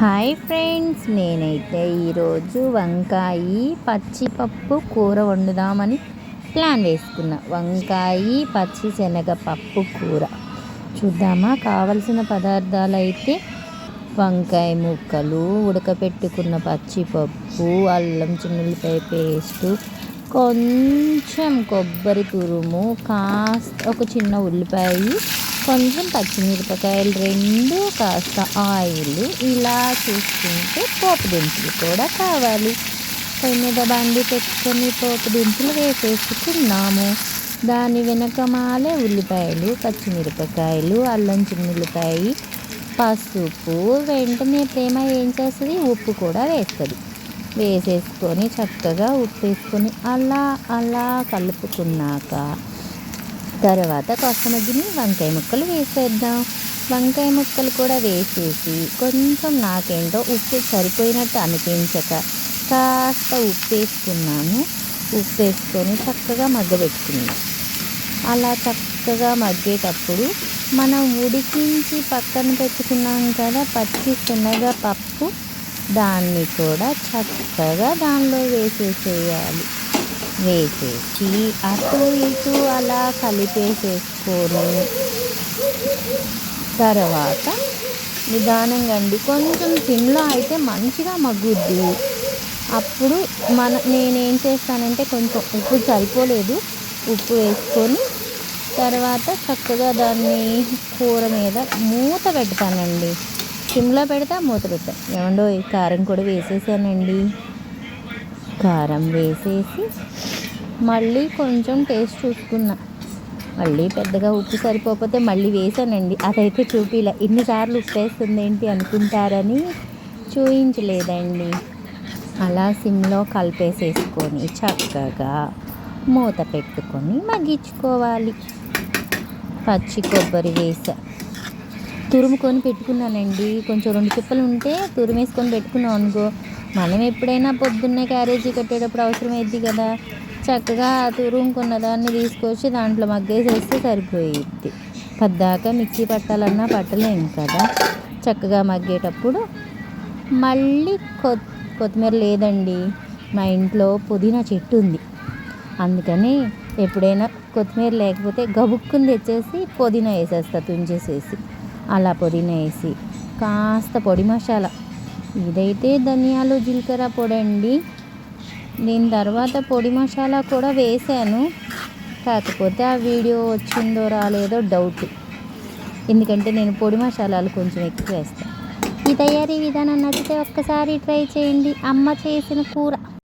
Hi friends నేనైతే ఈరోజు వంకాయ పచ్చిపప్పు కూర వండుదామని ప్లాన్ వేసుకున్నా. వంకాయ పచ్చి శనగపప్పు కూర. చూద్దామా? కావలసిన పదార్థాలు అయితే వంకాయ ముక్కలు ఉడకపెట్టుకున్న పచ్చిపప్పు అల్లం చిన్నులపై పేస్టు కొంచెం కొబ్బరి తురుము కాస్త ఒక చిన్న ఉల్లిపాయ కొంచెం పచ్చిమిరపకాయలు రెండు కాస్త ఆయిల్ ఇలా చూసుకుంటే పోపు దినుసులు కూడా కావాలి. పొయ్యి మీద బండి పెట్టుకొని పోపు దినుసులు వేసేసుకున్నాము దాని వెనక మాలే ఉల్లిపాయలు పచ్చిమిరపకాయలు అల్లం చిన్నులపాయ పసుపు వెంటనే ప్రేమ ఏం చేస్తుంది? ఉప్పు కూడా వేస్తుంది. వేసేసుకొని చక్కగా ఉప్పు వేసుకొని అలా అలా కలుపుకున్నాక తర్వాత కొసమగ్గిని వంకాయ ముక్కలు వేసేద్దాం. వంకాయ ముక్కలు కూడా వేసేసి కొంచెం నాకేంటో ఉప్పు సరిపోయినట్టు అనిపించక కాస్త ఉప్పు వేసుకున్నాను ఉప్పు వేసుకొని చక్కగా మగ్గబెట్టుకున్నాను అలా చక్కగా మగ్గేటప్పుడు మనం ఉడికించి పక్కన పెట్టుకున్నాం కదా పచ్చి శనగ పప్పు దాన్ని కూడా చక్కగా దానిలో వేసేసేయాలి. వేసేసి అటు ఇటు అలా కలిపేసేసుకొని తర్వాత నిదానంగా అండి. కొంచెం సిమ్లో అయితే మంచిగా మగ్గుద్ది. అప్పుడు మన నేనేం చేస్తానంటే కొంచెం ఉప్పు సరిపోలేదు. ఉప్పు వేసుకొని తర్వాత చక్కగా దాన్ని కూర మీద మూత పెడతానండి. సిమ్లో పెడతా మూత పెడతా ఏమండో కారం కూడా వేసేసానండి. కారం వేసేసి మళ్ళీ కొంచెం టేస్ట్ చూసుకున్నా. మళ్ళీ పెద్దగా ఉప్పు సరిపోతే మళ్ళీ వేసానండి. అదైతే చూపిలా. ఇన్నిసార్లు ఉప్పు వేస్తుంది ఏంటి అనుకుంటారని చూయించలేదండి. అలా సిమ్లో కలిపేసేసుకొని చక్కగా మూత పెట్టుకొని మగ్గించుకోవాలి. పచ్చి కొబ్బరి వేసా. తురుముకొని పెట్టుకున్నానండి. కొంచెం రెండు చిప్పలు ఉంటే తురుమేసుకొని పెట్టుకున్నాం అనుకో. మనం ఎప్పుడైనా పొద్దున్నే క్యారేజీ కట్టేటప్పుడు అవసరమైద్ది కదా. చక్కగా తురుముకున్న దాన్ని తీసుకొచ్చి దాంట్లో మగ్గేసేస్తే సరిపోయిద్ది. పద్దాక మిక్సీ పట్టాలన్నా పట్టలేం కదా. చక్కగా మగ్గేటప్పుడు మళ్ళీ కొ కొత్తిమీర లేదండి. మా ఇంట్లో పుదీనా చెట్టు ఉంది. అందుకని ఎప్పుడైనా కొత్తిమీర లేకపోతే గబుక్కుని తెచ్చేసి పుదీనా వేసేస్తా తుంచేసేసి. అలా పుదీనా వేసి కాస్త పొడి మసాలా. ఇదైతే ధనియాలు జీలకర్ర పొడి అండి దీని తర్వాత పొడి మసాలా కూడా వేసాను. కాకపోతే ఆ వీడియో వచ్చిందో రాలేదో డౌట్. ఎందుకంటే నేను పొడి మసాలాలు కొంచెం ఎక్కువ వేస్తాను. ఈ తయారీ విధానం నచ్చితే ఒక్కసారి ట్రై చేయండి. అమ్మ చేసిన కూర.